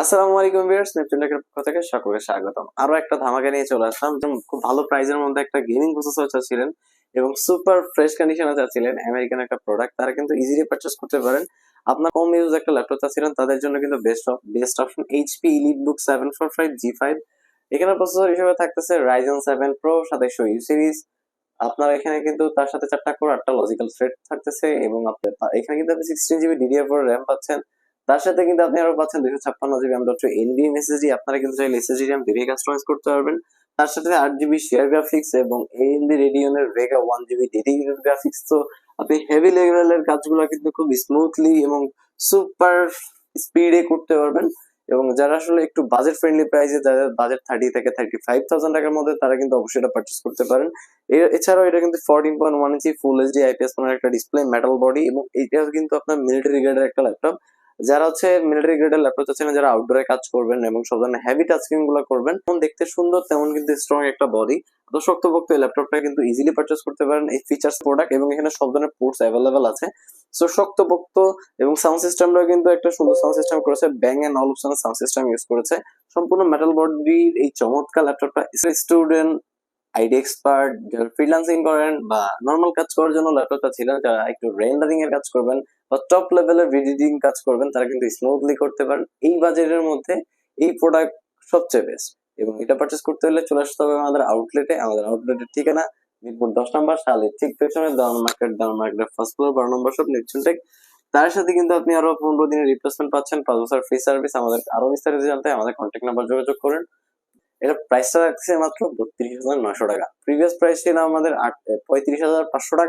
আসসালামু আলাইকুম viewers Neptune টেকের পক্ষ থেকে সকলকে স্বাগতম। আরও একটা ধামাকা নিয়ে চলে আসলাম, যেমন খুব ভালো প্রাইজের মধ্যে একটা গেমিং প্রসেসর চাচ্ছিলেন এবং সুপার ফ্রেশ কন্ডিশনে চাচ্ছিলেন আমেরিকান একটা প্রোডাক্ট তারা কিন্তু ইজিলি পারচেস করতে পারেন। আপনার কম ইউজ একটা ল্যাপটপ চাচ্ছিলেন, তাদের জন্য কিন্তু best best option HP EliteBook seven four five G five এখানে প্রসেসর হিসেবে থাকতেছে রাইজেন সেভেন প্রো সাথে ইউ সিরিজ আপনার এখানে কিন্তু তার সাথে চারটা কোর আটটা লজিক্যাল থ্রেড থাকতেছে এবং আপনার, এখানে কিন্তু আপনি sixteen GB DDR four RAM পাচ্ছেন। তার সাথে কিন্তু আপনি আরও পাচ্ছেন দুশো ছাপ্পান্ন জিবি এম ডট এনবিএম এসএসডি আপনারা কিন্তু চাইলে এসএসডি র্যাম দিয়ে কাস্টমাইজ করতে পারবেন। তার সাথে আট জিবি শেয়ার গ্রাফিক্স এবং AMD রেডিয়নের Vega one GB dedicated graphics তো আপনি হেভি লেভেলের কাজগুলো কিন্তু খুব স্মুথলি এবং সুপার স্পিডে করতে পারবেন। এবং যারা আসলে একটু বাজেট ফ্রেন্ডলি প্রাইসে যাদের বাজেট থার্টি থেকে থার্টি ফাইভ থাউজেন্ড টাকার মধ্যে, তারা কিন্তু অবশ্যই এটা পারচেস করতে পারেন। এছাড়াও এটা কিন্তু fourteen point one inch full HD IPS একটা ডিসপ্লে মেটাল বডি এবং এটা কিন্তু আপনার মিলিটারি গ্রেডের একটা ল্যাপটপ যারা হচ্ছে মিলিটারি গ্রেডের ল্যাপটপ চাচ্ছেন, যারা আউটডোরে কাজ করবেন এবং সব ধরনের হেভি টাচস্ক্রিনগুলো করবেন, যেমন দেখতে সুন্দর, তেমন কিন্তু স্ট্রং একটা বডি তো শক্তপোক্ত এই ল্যাপটপটা কিন্তু ইজিলি পারচেস করতে পারেন, এই ফিচার্স প্রোডাক্ট এবং এখানে সব ধরনের পোর্টস অ্যাভেলেবেল আছে। সো শক্তপোক্ত এবং সাউন্ড সিস্টেমটাও কিন্তু একটা সুন্দর সাউন্ড সিস্টেম করেছে Bang and all sound system use করেছে। সম্পূর্ণ মেটাল বডির এই চমৎকার ল্যাপটপটা স্টুডেন্ট আইডি এক্সপার্ট যারা ফ্রিল্যান্সিং করেন বা নর্মাল কাজ করার জন্য ল্যাপটপটা ছিল, যারা একটু রেন্ডারিং এর কাজ করবেন বা টপ লেভেলের এডিটিং কাজ করবেন, তারা কিন্তু স্মুথলি করতে পারেন। এই বাজেটের মধ্যে এই প্রোডাক্ট সবচেয়ে বেস্ট এবং এটা পারচেস করতে হলে চলে আসতে হবে আমাদের আউটলেটে আমাদের আউটলেটের ঠিকানা মিরপুর দশ নম্বর সালে ঠিক পেছনে town market town market first floor বারো নম্বর সব নিচ্ছেন টেক তার সাথে কিন্তু আপনি আরও পনেরো দিনের রিপ্লেসমেন্ট পাচ্ছেন, পাঁচ বছর ফ্রি সার্ভিস আমাদের আরও বিস্তারিত জানতে আমাদের কন্ট্যাক্ট নাম্বার যোগাযোগ করেন। এটা প্রাইসটা রাখছে মাত্র বত্রিশ হাজার নয়শো টাকা। প্রিভিয়াস প্রাইস ছিল আমাদের আট পঁয়ত্রিশ হাজার পাঁচশো টাকা।